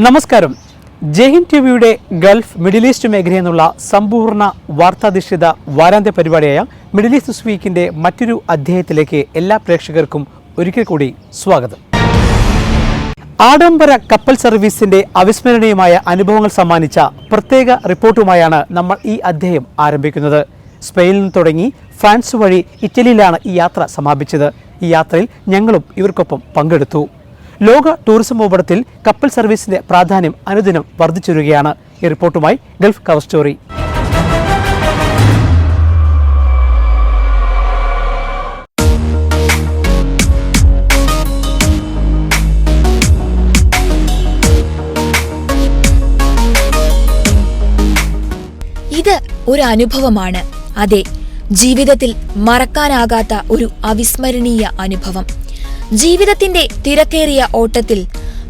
നമസ്കാരം. ജയ്ഹിന്ദ് ടി വിയുടെ Gulf Middle East മേഖലയിൽ നിന്നുള്ള സമ്പൂർണ വാർത്താധിഷ്ഠിത വാരാന്ത്യ പരിപാടിയായ മിഡിൽ ഈസ്റ്റ് സ്വീക്കിന്റെ മറ്റൊരു അധ്യായത്തിലേക്ക് എല്ലാ പ്രേക്ഷകർക്കും ഒരിക്കൽ കൂടി സ്വാഗതം. ആഡംബര കപ്പൽ സർവീസിന്റെ അവിസ്മരണീയമായ അനുഭവങ്ങൾ സമ്മാനിച്ച പ്രത്യേക റിപ്പോർട്ടുമായാണ് നമ്മൾ ഈ അധ്യായം ആരംഭിക്കുന്നത്. സ്പെയിനിൽ നിന്ന് തുടങ്ങി ഫ്രാൻസ് വഴി ഇറ്റലിയിലാണ് ഈ യാത്ര സമാപിച്ചത്. ഈ യാത്രയിൽ ഞങ്ങളും ഇവർക്കൊപ്പം പങ്കെടുത്തു. ലോക ടൂറിസം ഭൂപടത്തിൽ കപ്പൽ സർവീസിന്റെ പ്രാധാന്യം അനുദിനം വർദ്ധിച്ചുവരികയാണ്. ഈ റിപ്പോർട്ടുമായി ഗൾഫ് കവർ സ്റ്റോറി. ഇത് ഒരു അനുഭവമാണ്. അതെ ജീവിതത്തിൽ മറക്കാനാകാത്ത ഒരു അവിസ്മരണീയ അനുഭവം. ജീവിതത്തിന്റെ തിരക്കേറിയ ഓട്ടത്തിൽ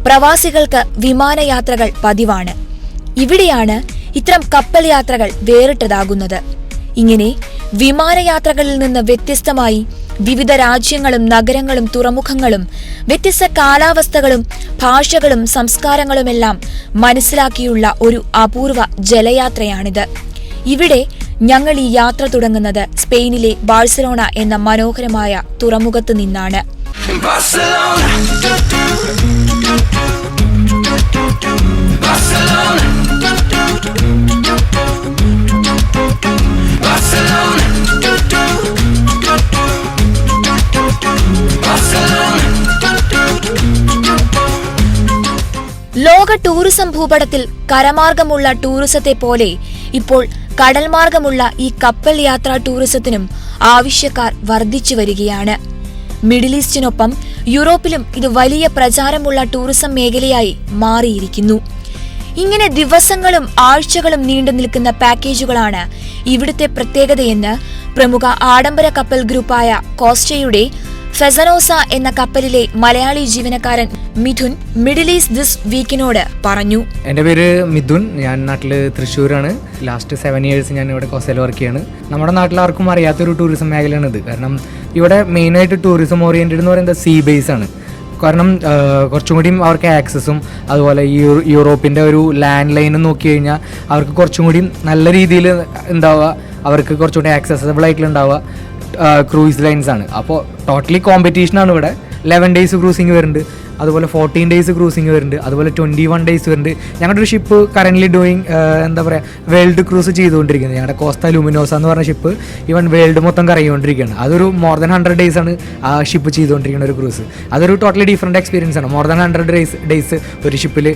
പ്രവാസികൾക്ക് വിമാനയാത്രകൾ പതിവാണ്. ഇവിടെയാണ് ഇത്തരം കപ്പൽ യാത്രകൾ വേറിട്ടതാകുന്നത്. ഇങ്ങനെ വിമാനയാത്രകളിൽ നിന്ന് വ്യത്യസ്തമായി വിവിധ രാജ്യങ്ങളും നഗരങ്ങളും തുറമുഖങ്ങളും വ്യത്യസ്ത കാലാവസ്ഥകളും ഭാഷകളും സംസ്കാരങ്ങളുമെല്ലാം മനസ്സിലാക്കിയുള്ള ഒരു അപൂർവ ജലയാത്രയാണിത്. ഇവിടെ ഞങ്ങൾ ഈ യാത്ര തുടങ്ങുന്നത് സ്പെയിനിലെ ബാഴ്സലോണ എന്ന മനോഹരമായ തുറമുഖത്ത് നിന്നാണ്. Barcelona. Barcelona. ലോക ടൂറിസം ഭൂപടത്തിൽ കരമാർഗമുള്ള ടൂറിസത്തെ പോലെ ഇപ്പോൾ കടൽമാർഗമുള്ള ഈ കപ്പൽ യാത്രാ ടൂറിസത്തിനും ആവശ്യക്കാർ വർദ്ധിച്ചു വരികയാണ് മിഡിൽ ഈസ്റ്റിനൊപ്പം യൂറോപ്പിലും ഇത് വലിയ പ്രചാരമുള്ള ടൂറിസം മേഖലയായി മാറിയിരിക്കുന്നു. ഇങ്ങനെ ദിവസങ്ങളും ആഴ്ചകളും നീണ്ടു നിൽക്കുന്ന പാക്കേജുകളാണ് ഇവിടുത്തെ പ്രത്യേകതയെന്ന് പ്രമുഖ ആഡംബര കപ്പൽ ഗ്രൂപ്പായ കോസ്റ്റയുടെ ഫെസനോസ എന്ന കപ്പലിലെ മലയാളി ജീവനക്കാരൻ മിഥുൻ മിഡിൽ ഈസ്റ്റ് ദിസ് വീക്കിനോട് പറഞ്ഞു. എന്റെ പേര് മിഥുൻ. ഞാൻ നാട്ടിൽ തൃശ്ശൂരാണ്. ലാസ്റ്റ് സെവൻ ഇയേഴ്സ് ഞാൻ ഇവിടെ കോസയിൽ വർക്ക് ചെയ്യാണ്. നമ്മുടെ നാട്ടിലാർക്കും അറിയാത്തൊരു ടൂറിസം മേഖലയാണ് ഇത്. കാരണം ഇവിടെ മെയിനായിട്ട് ടൂറിസം ഓറിയന്റഡ് എന്ന് പറയുന്നത് സീ ബേസ് ആണ്. കാരണം കുറച്ചും കൂടിയും അവർക്ക് ആക്സസും അതുപോലെ യൂറോപ്പിന്റെ ഒരു ലാൻഡ് ലൈനും നോക്കി കഴിഞ്ഞാൽ അവർക്ക് കുറച്ചും കൂടി നല്ല രീതിയിൽ ഉണ്ടാവുക അവർക്ക് കുറച്ചും കൂടി ആക്സസബിൾ ആയിട്ടുള്ള ഉണ്ടാവുക. ക്രൂയിസ് ലൈൻസ് ആണ്. അപ്പോൾ ടോട്ടലി കോമ്പറ്റീഷനാണ് ഇവിടെ. ലെവൻ ഡേയ്സ് ക്രൂസിങ് വരുന്നുണ്ട്. അതുപോലെ ഫോർട്ടീൻ ഡേയ്സ് ക്രൂസിങ് വരുന്നുണ്ട് അതുപോലെ ട്വന്റി വൺ ഡേയ്സ് വരുന്നുണ്ട്. ഞങ്ങളുടെ ഒരു ഷിപ്പ് കറന്റ്ലി ഡൂയിങ് എന്താ പറയുക വേൾഡ് ക്രൂസ് ചെയ്തുകൊണ്ടിരിക്കുന്നത്. ഞങ്ങളുടെ കോസ്ത ലുമിനോസ എന്ന് പറഞ്ഞ ഷിപ്പ് ഈവൻ വേൾഡ് മൊത്തം കറങ്ങിക്കൊണ്ടിരിക്കുകയാണ് അതൊരു മോർ ദാൻ ഹൺഡ്രഡ് ഡേയ്സ് ആണ് ആ ഷിപ്പ് ചെയ്തുകൊണ്ടിരിക്കുന്ന ഒരു ക്രൂസ് അതൊരു ടോട്ടലി ഡിഫറെന്റ് എക്സ്പീരിയൻസ് ആണ്. More than hundred days days ഒരു ഷിപ്പിൽ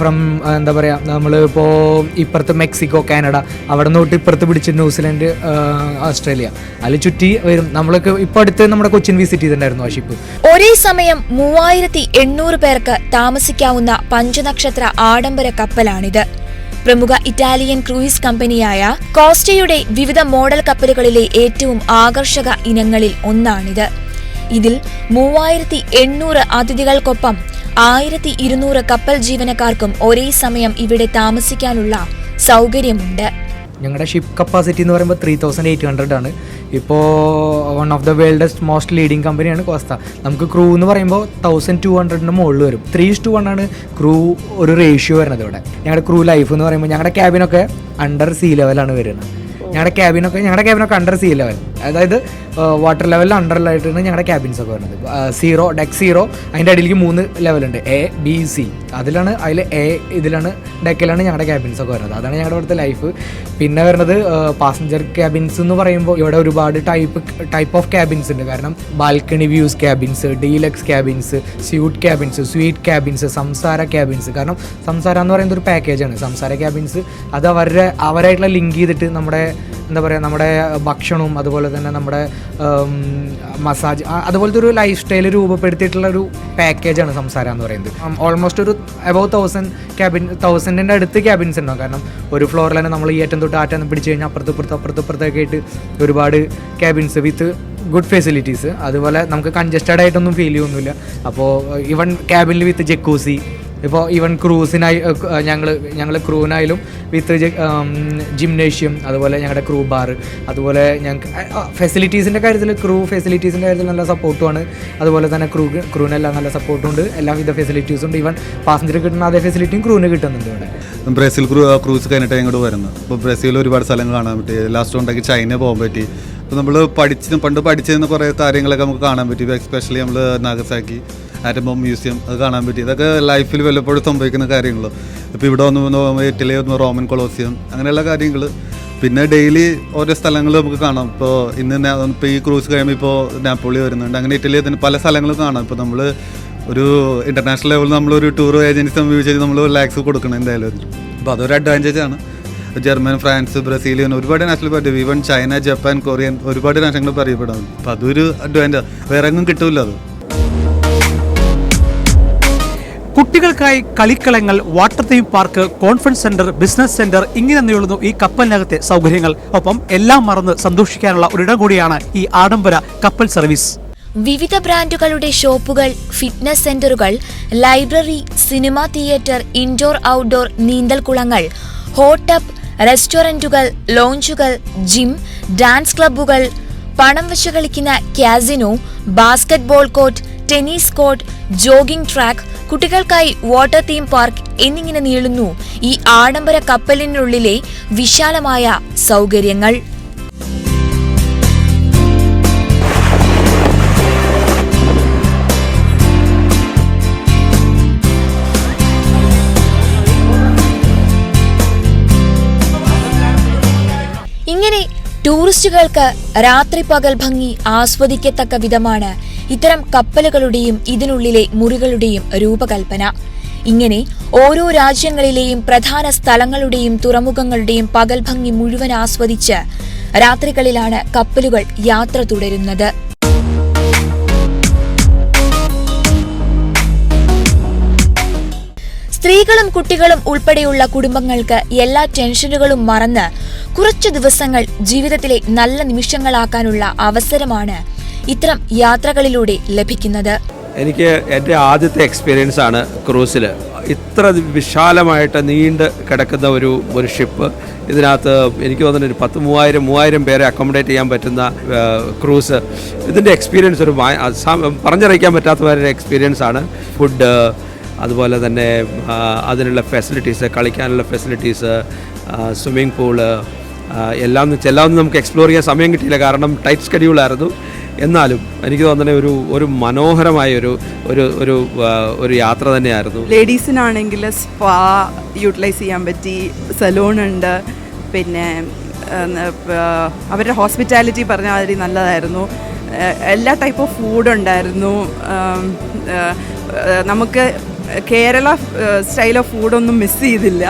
ഫ്രം എന്താ പറയുക നമ്മൾ ഇപ്പോൾ ഇപ്പുറത്ത് മെക്സിക്കോ കാനഡ അവിടെ നിന്ന് തൊട്ട് ഇപ്പുറത്ത് പിടിച്ച് ന്യൂസിലൻഡ് ഓസ്ട്രേലിയ അതിൽ ചുറ്റി വരും. നമ്മൾക്ക് ഇപ്പോൾ അടുത്ത് നമ്മുടെ കൊച്ചിൻ വിസിറ്റ് ചെയ്തിട്ടുണ്ടായിരുന്നു ആ ഷിപ്പ് ഒരേ സമയം മൂവായിരത്തി എണ്ണൂറ് പേർക്ക് താമസിക്കാവുന്ന പഞ്ചനക്ഷത്ര ആഡംബര കപ്പലാണിത്. പ്രമുഖ ഇറ്റാലിയൻ ക്രൂയിസ് കമ്പനിയായ കോസ്റ്റയുടെ വിവിധ മോഡൽ കപ്പലുകളിലെ ഏറ്റവും ആകർഷക ഇനങ്ങളിൽ ഒന്നാണിത്. ഇതിൽ മൂവായിരത്തി എണ്ണൂറ് അതിഥികൾക്കൊപ്പം ആയിരത്തി ഇരുന്നൂറ് കപ്പൽ ജീവനക്കാർക്കും ഒരേ സമയം ഇവിടെ താമസിക്കാനുള്ള സൗകര്യമുണ്ട്. ഞങ്ങളുടെ ഷിപ്പ് കപ്പാസിറ്റി എന്ന് പറയുമ്പോൾ ത്രീ തൗസൻഡ് എയ്റ്റ് ഹൺഡ്രഡ് ആണ്. ഇപ്പോൾ one of the world's most leading കമ്പനിയാണ് കോസ്ത. നമുക്ക് ക്രൂ എന്ന് പറയുമ്പോൾ തൗസൻഡ് ടു ഹൺഡ്രഡിന് മുകളിൽ വരും. ത്രീ ടു വൺ ആണ് ക്രൂ ഒരു റേഷ്യോ വരുന്നത് ഇവിടെ. ഞങ്ങളുടെ ക്രൂ ലൈഫ് എന്ന് പറയുമ്പോൾ ഞങ്ങളുടെ ക്യാബിനൊക്കെ അണ്ടർ സീ ലെവലാണ് വരുന്നത്. ഞങ്ങളുടെ ക്യാബിനൊക്കെ ഞങ്ങളുടെ ക്യാബിനൊക്കെ അണ്ടർ സീ ലെവൽ അതായത് വാട്ടർ ലെവലിൽ അണ്ടറിലായിട്ടാണ് ഞങ്ങളുടെ ക്യാബിൻസ് ഒക്കെ വരുന്നത്. സീറോ ഡെക്ക് സീറോ അതിന്റെ അടിയിലേക്ക് മൂന്ന് ലെവലുണ്ട് എ ബി സി അതിലാണ് അതിൽ എ ഇതിലാണ് ഡെക്കിലാണ് ഞങ്ങളുടെ ക്യാബിൻസ് ഒക്കെ വരുന്നത്. അതാണ് ഞങ്ങളുടെ ഇവിടുത്തെ ലൈഫ് പിന്നെ വരുന്നത് പാസഞ്ചർ ക്യാബിൻസ് എന്ന് പറയുമ്പോൾ ഇവിടെ ഒരുപാട് ടൈപ്പ് ടൈപ്പ് ഓഫ് ക്യാബിൻസ് ഉണ്ട്. കാരണം balcony views cabins deluxe cabins suite cabins sweet cabins Samsara cabins കാരണം സംസാര എന്ന് പറയുന്നത് ഒരു പാക്കേജാണ് സംസാര ക്യാബിൻസ് അത് അവരുടെ അവരായിട്ടുള്ള ലിങ്ക് ചെയ്തിട്ട് നമ്മുടെ എന്താ പറയുക നമ്മുടെ ഭക്ഷണവും അതുപോലെ തന്നെ നമ്മുടെ മസാജ് അതുപോലത്തെ ഒരു ലൈഫ് സ്റ്റൈൽ രൂപപ്പെടുത്തിയിട്ടുള്ള ഒരു പാക്കേജാണ് സംസാരം എന്ന് പറയുന്നത്. ഓൾമോസ്റ്റ് ഒരു എബവ് തൗസൻഡ് ക്യാബിൻ തൗസൻഡിന്റെ അടുത്ത് ക്യാബിൻസ് ഉണ്ടാവും കാരണം ഒരു ഫ്ലോറിൽ തന്നെ നമ്മൾ ഈ ഏറ്റവും തൊട്ട് ആറ്റം പിടിച്ച് കഴിഞ്ഞാൽ അപ്പുറത്ത് ഇപ്പുറത്ത് അപ്പുറത്ത് ഇപ്പുറത്തൊക്കെ ആയിട്ട് ഒരുപാട് ക്യാബിൻസ് വിത്ത് ഗുഡ് ഫെസിലിറ്റീസ് അതുപോലെ നമുക്ക് കൺജസ്റ്റഡ് ആയിട്ടൊന്നും ഫീൽ ചെയ്യൊന്നുമില്ല. അപ്പോൾ ഈവൻ ക്യാബിനിൽ വിത്ത് ജക്കൂസി ഇപ്പോൾ ഈവൻ ക്രൂസിനായി ഞങ്ങൾ ഞങ്ങൾ ക്രൂവിനായാലും വിത്ത് ജിംനേഷ്യം അതുപോലെ ഞങ്ങളുടെ ക്രൂ ബാർ അതുപോലെ ഞങ്ങൾക്ക് ഫെസിലിറ്റീസിന്റെ കാര്യത്തിൽ ക്രൂ ഫെസിലിറ്റീസിന്റെ കാര്യത്തിൽ നല്ല സപ്പോർട്ടുമാണ്. അതുപോലെ തന്നെ ക്രൂ ക്രൂവിനെല്ലാം നല്ല സപ്പോർട്ടും ഉണ്ട് എല്ലാവിധ ഫെസിലിറ്റീസും ഉണ്ട്. ഈവൻ പാസഞ്ചർ കിട്ടുന്ന അതേ ഫെസിലിറ്റിയും ക്രൂവിന് കിട്ടുന്നുണ്ട് ഇവിടെ. ബ്രസീൽ ക്രൂ ക്രൂസ് കഴിഞ്ഞിട്ട് ഇങ്ങോട്ട് വരുന്നത് അപ്പോൾ ബ്രസീൽ ഒരുപാട് സ്ഥലങ്ങൾ കാണാൻ പറ്റി. ലാസ്റ്റ് ഉണ്ടാക്കി ചൈന പോകാൻ പറ്റി. അപ്പോൾ നമ്മൾ പഠിച്ച് പണ്ട് പഠിച്ചിരുന്ന കുറേ കാര്യങ്ങളൊക്കെ നമുക്ക് കാണാൻ പറ്റി. എസ്പെഷ്യലി നമ്മൾ നാഗസാക്കി. ആറ്റംബോം മ്യൂസിയം അത് കാണാൻ പറ്റി. ഇതൊക്കെ ലൈഫിൽ വല്ലപ്പോഴും സംഭവിക്കുന്ന കാര്യങ്ങൾ ഇപ്പോൾ ഇവിടെ വന്ന് ഇറ്റലി വന്ന് റോമൻ കൊളോസിയം അങ്ങനെയുള്ള കാര്യങ്ങൾ പിന്നെ ഡെയിലി ഓരോ സ്ഥലങ്ങൾ നമുക്ക് കാണാം. ഇപ്പോൾ ഇന്ന് ഇപ്പോൾ ഈ ക്രൂസ് കഴിയുമ്പോൾ ഇപ്പോൾ നാപ്പോളി വരുന്നുണ്ട്. അങ്ങനെ ഇറ്റലി തന്നെ പല സ്ഥലങ്ങളും കാണാം. ഇപ്പോൾ നമ്മൾ ഒരു ഇന്റർനാഷണൽ ലെവലിൽ നമ്മളൊരു ടൂർ ഏജൻസി സംബന്ധിച്ച് നമ്മൾ ലാക്സ് കൊടുക്കണം എന്തായാലും. അപ്പോൾ അതൊരു അഡ്വാന്റേജ് ആണ്. ജർമ്മൻ ഫ്രാൻസ് അങ്ങനെ ഒരുപാട് national party even China Japan Korean ഒരുപാട് രാഷ്ട്രങ്ങൾ പറയപ്പെടാം അപ്പോൾ അതൊരു അഡ്വാന്റേജ് വേറെ എങ്ങും കിട്ടില്ല അത്. കുട്ടികൾക്കായി കളിക്കളങ്ങൾ water theme park conference centre business centre ഇങ്ങനെ നീളുന്നു ഈ കപ്പലിനകത്തെ സൗകര്യങ്ങൾ. ഒപ്പം എല്ലാം മറന്ന് സന്തോഷിക്കാനുള്ള ഒരിടം കൂടിയാണ് ഈ ആഡംബര കപ്പൽ സർവീസ്. വിവിധ ബ്രാൻഡുകളുടെ ഷോപ്പുകൾ ഫിറ്റ്നസ് സെന്ററുകൾ library cinema theatre indoor outdoor നീന്തൽക്കുളങ്ങൾ hot tub റെസ്റ്റോറന്റുകൾ ലോഞ്ചുകൾ ജിം ഡാൻസ് ക്ലബ്ബുകൾ പണം വെച്ച് കളിക്കുന്ന casino basketball court tennis court jogging track കുട്ടികൾക്കായി വാട്ടർ തീം പാർക്ക് എന്നിങ്ങനെ നീളുന്നു. ഈ ആഡംബര കപ്പലിനുള്ളിലെ വിശാലമായ സൗകര്യങ്ങൾ. ഇങ്ങനെ ടൂറിസ്റ്റുകൾക്ക് രാത്രി പകൽ ഭംഗി ആസ്വദിക്കത്തക്ക വിധമാണ് ഇത്തരം കപ്പലുകളുടെയും ഇതിനുള്ളിലെ മുറികളുടെയും രൂപകൽപ്പന. ഇങ്ങനെ ഓരോ രാജ്യങ്ങളിലെയും പ്രധാന സ്ഥലങ്ങളുടെയും തുറമുഖങ്ങളുടെയും പകൽ ഭംഗി മുഴുവൻ ആസ്വദിച്ച് രാത്രികളിലാണ് കപ്പലുകൾ യാത്ര തുടരുന്നത്. സ്ത്രീകളും കുട്ടികളും ഉൾപ്പെടെയുള്ള കുടുംബങ്ങൾക്ക് എല്ലാ ടെൻഷനുകളും മറന്ന് കുറച്ചു ദിവസങ്ങൾ ജീവിതത്തിലെ നല്ല നിമിഷങ്ങളാക്കാനുള്ള അവസരമാണ് ഇത്തരം യാത്രകളിലൂടെ ലഭിക്കുന്നത്. എനിക്ക് എന്റെ ആദ്യത്തെ എക്സ്പീരിയൻസ് ആണ് ക്രൂസിൽ. ഇത്ര വിശാലമായിട്ട് നീണ്ട് കിടക്കുന്ന ഒരു ഒരു ഷിപ്പ് ഇതിനകത്ത് എനിക്ക് തോന്നുന്നു ഒരു പത്ത് മൂവായിരം മൂവായിരം പേരെ അക്കോമഡേറ്റ് ചെയ്യാൻ പറ്റുന്ന ക്രൂസ്. ഇതിന്റെ എക്സ്പീരിയൻസ് ഒരു പറഞ്ഞറിയിക്കാൻ പറ്റാത്ത ഒരു എക്സ്പീരിയൻസ് ആണ്. ഫുഡ് അതുപോലെ തന്നെ അതിനുള്ള ഫെസിലിറ്റീസ് കളിക്കാനുള്ള ഫെസിലിറ്റീസ് സ്വിമ്മിംഗ് പൂൾ എല്ലാം എല്ലാം നമുക്ക് എക്സ്പ്ലോർ ചെയ്യാൻ സമയം കിട്ടിയില്ല. കാരണം ടൈറ്റ് സ്കെഡ്യൂളായിരുന്നു എന്നാലും എനിക്ക് തോന്നുന്നത് ഒരു ഒരു മനോഹരമായ ഒരു ഒരു ഒരു ഒരു യാത്ര തന്നെയായിരുന്നു. ലേഡീസിനാണെങ്കിൽ സ്പാ യൂട്ടിലൈസ് ചെയ്യാൻ പറ്റി സലൂൺ ഉണ്ട്. പിന്നെ അവരുടെ ഹോസ്പിറ്റാലിറ്റി പറഞ്ഞ മാതിരി നല്ലതായിരുന്നു. എല്ലാ ടൈപ്പ് ഓഫ് ഫുഡ് ഉണ്ടായിരുന്നു. നമുക്ക് കേരള സ്റ്റൈൽ ഓഫ് ഫുഡ് ഒന്നും മിസ് ചെയ്തില്ല.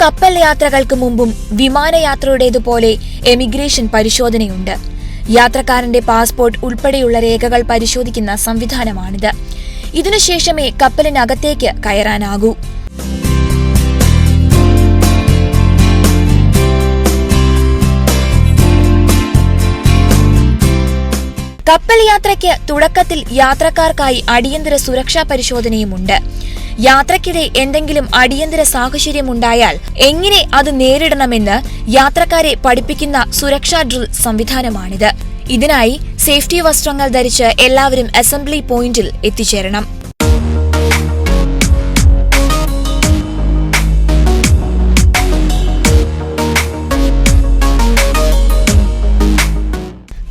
കപ്പൽ യാത്രകൾക്ക് മുമ്പും വിമാനയാത്രയുടേതുപോലെ എമിഗ്രേഷൻ പരിശോധനയുണ്ട്. യാത്രക്കാരന്റെ പാസ്പോർട്ട് ഉൾപ്പെടെയുള്ള രേഖകൾ പരിശോധിക്കുന്ന സംവിധാനമാണിത്. ഇതിനുശേഷമേ കപ്പലിനകത്തേക്ക് കയറാനാകൂ. കപ്പൽ യാത്രയ്ക്ക് തുടക്കത്തിൽ യാത്രക്കാർക്കായി അടിയന്തര സുരക്ഷാ പരിശോധനയുമുണ്ട്. യാത്രക്കിടെ എന്തെങ്കിലും അടിയന്തര സാഹചര്യമുണ്ടായാൽ എങ്ങനെ അത് നേരിടണമെന്ന് യാത്രക്കാരെ പഠിപ്പിക്കുന്ന സുരക്ഷാ ഡ്രിൽ സംവിധാനമാണിത്. ഇതിനായി സേഫ്റ്റി വസ്ത്രങ്ങൾ ധരിച്ച് എല്ലാവരും അസംബ്ലി പോയിന്റിൽ എത്തിച്ചേരണം.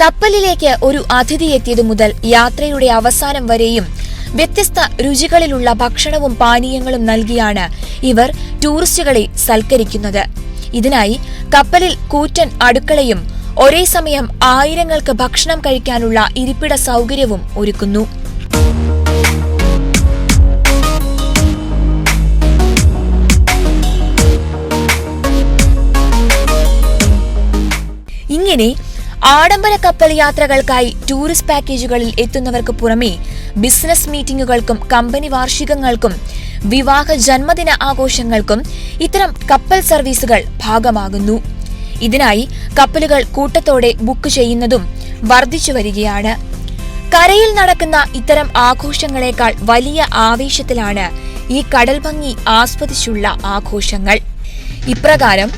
കപ്പലിലേക്ക് ഒരു അതിഥി എത്തിയതു മുതൽ യാത്രയുടെ അവസാനം വരെയും വ്യത്യസ്ത രുചികളിലുള്ള ഭക്ഷണവും പാനീയങ്ങളും നൽകിയാണ് ഇവർ ടൂറിസ്റ്റുകളെ സൽക്കരിക്കുന്നത്. ഇതിനായി കപ്പലിൽ കൂറ്റൻ അടുക്കളയും ഒരേ സമയം ആയിരങ്ങൾക്ക് ഭക്ഷണം കഴിക്കാനുള്ള ഇരിപ്പിട സൗകര്യവും ഒരുക്കുന്നു. ഇങ്ങനെ ആഡംബര കപ്പൽ യാത്രകൾക്കായി ടൂറിസ്റ്റ് പാക്കേജുകളിൽ എത്തുന്നവർക്ക് പുറമെ ബിസിനസ് മീറ്റിംഗുകൾക്കും കമ്പനി വാർഷികങ്ങൾക്കും വിവാഹ ജന്മദിന ആഘോഷങ്ങൾക്കും ഇത്തരം കപ്പൽ സർവീസുകൾ ഭാഗമാകുന്നു. ഇതിനായി കപ്പലുകൾ കൂട്ടത്തോടെ ബുക്ക് ചെയ്യുന്നതും വർദ്ധിച്ചു വരികയാണ്. കരയിൽ നടക്കുന്ന ഇത്തരം ആഘോഷങ്ങളെക്കാൾ വലിയ ആവേശത്തിലാണ് ഈ കടൽ ഭംഗി ആസ്വദിച്ചുള്ള ആഘോഷങ്ങൾ. ഇപ്രകാരം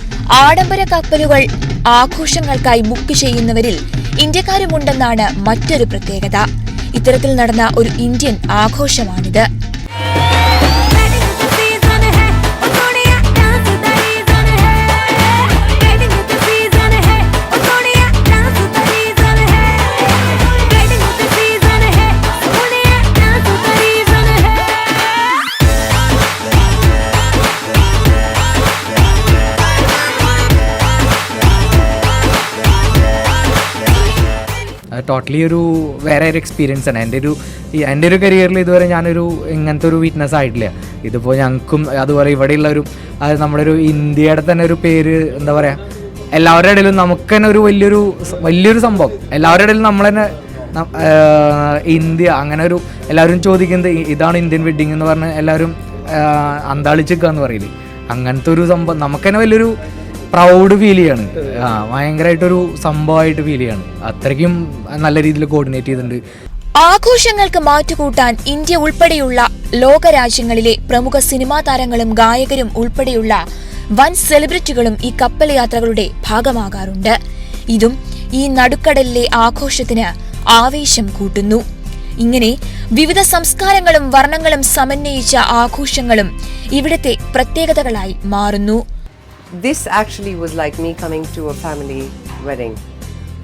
ആഡംബര കപ്പലുകൾ ആഘോഷങ്ങൾക്കായി ബുക്ക് ചെയ്യുന്നവരിൽ ഇന്ത്യക്കാരുമുണ്ടെന്നാണ് മറ്റൊരു പ്രത്യേകത. ഇത്തരത്തിൽ നടന്ന ഒരു ഇന്ത്യൻ ആഘോഷമാണിത്. ടോട്ടലി ഒരു വേറെ ഒരു എക്സ്പീരിയൻസ് ആണ്. എന്റെ ഒരു എന്റെ ഒരു കരിയറിൽ ഇതുവരെ ഞാനൊരു ഇങ്ങനത്തെ ഒരു വീറ്റ്നസ് ആയിട്ടില്ല. ഇതിപ്പോൾ ഞങ്ങൾക്കും അതുപോലെ ഇവിടെയുള്ള ഒരു അത് നമ്മുടെ ഒരു ഇന്ത്യയുടെ തന്നെ ഒരു പേര് എന്താ പറയുക എല്ലാവരുടെ ഇടയിലും നമുക്ക് തന്നെ ഒരു വലിയൊരു വലിയൊരു സംഭവം. എല്ലാവരുടെ ഇടയിലും നമ്മൾ തന്നെ ഇന്ത്യ അങ്ങനെ ഒരു എല്ലാവരും ചോദിക്കുന്നത് ഇതാണ് ഇന്ത്യൻ വെഡ്ഡിങ് എന്ന് പറഞ്ഞ് എല്ലാവരും അന്താളിച്ചിക്കുക എന്ന് പറയില്ലേ. അങ്ങനത്തെ ഒരു സംഭവം നമുക്ക് തന്നെ വലിയൊരു പ്രൗഡ് ഫീൽ ചെയ്യാണ്. ആ ഭയങ്കരമായിട്ടൊരു സംഭവമായിട്ട് ഫീൽ ചെയ്യാണ്. അത്രയ്ക്കും നല്ല രീതിയിൽ കോർഡിനേറ്റ് ചെയ്തിട്ടുണ്ട്. ആഘോഷങ്ങൾക്ക് മാറ്റുകൂട്ടാൻ ഇന്ത്യ ഉൾപ്പെടെയുള്ള ലോകരാജ്യങ്ങളിലെ പ്രമുഖ സിനിമാ താരങ്ങളും ഗായകരും ഉൾപ്പെടെയുള്ള വൻ സെലിബ്രിറ്റികളും ഈ കപ്പൽ യാത്രകളുടെ ഭാഗമാകാറുണ്ട്. ഇതും ഈ നടുക്കടലിലെ ആഘോഷത്തിന് ആവേശം കൂട്ടുന്നു. ഇങ്ങനെ വിവിധ സംസ്കാരങ്ങളും വർണങ്ങളും സമന്വയിച്ച ആഘോഷങ്ങളും ഇവിടത്തെ പ്രത്യേകതകളായി മാറുന്നു. This actually was like me coming to a family wedding.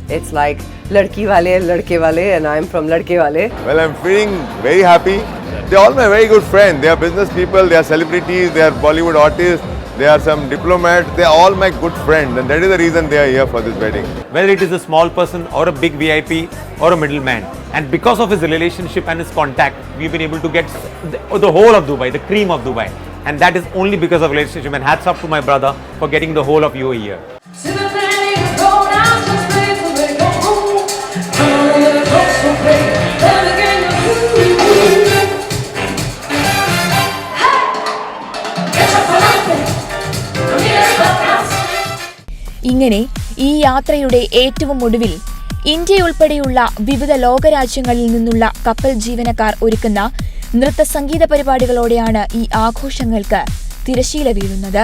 It's like ladki wale, ladke wale, and I'm from ladke wale. Well, I'm feeling very happy. They're all my very good friends. They are business people, they are celebrities, they are Bollywood artists, they are some diplomats. They are all my good friends, and that is the reason they are here for this wedding. whether it is a small person or a big VIP or a middleman. And because of his relationship and his contact, we've been able to get the, the whole of Dubai, the cream of Dubai. And that is only because of relationship. And hats off to my brother for getting the whole of UAE here. ഇങ്ങനെ ഈ യാത്രയുടെ ഏറ്റവും ഒടുവിൽ ഇന്ത്യയുൾപ്പെടെയുള്ള വിവിധ ലോകരാജ്യങ്ങളിൽ നിന്നുള്ള കപ്പൽ ജീവനക്കാർ ഒരുക്കുന്ന നൃത്ത സംഗീത പരിപാടികളോടെയാണ് ഈ ആഘോഷങ്ങൾക്ക് തിരശീല വീഴുന്നത്.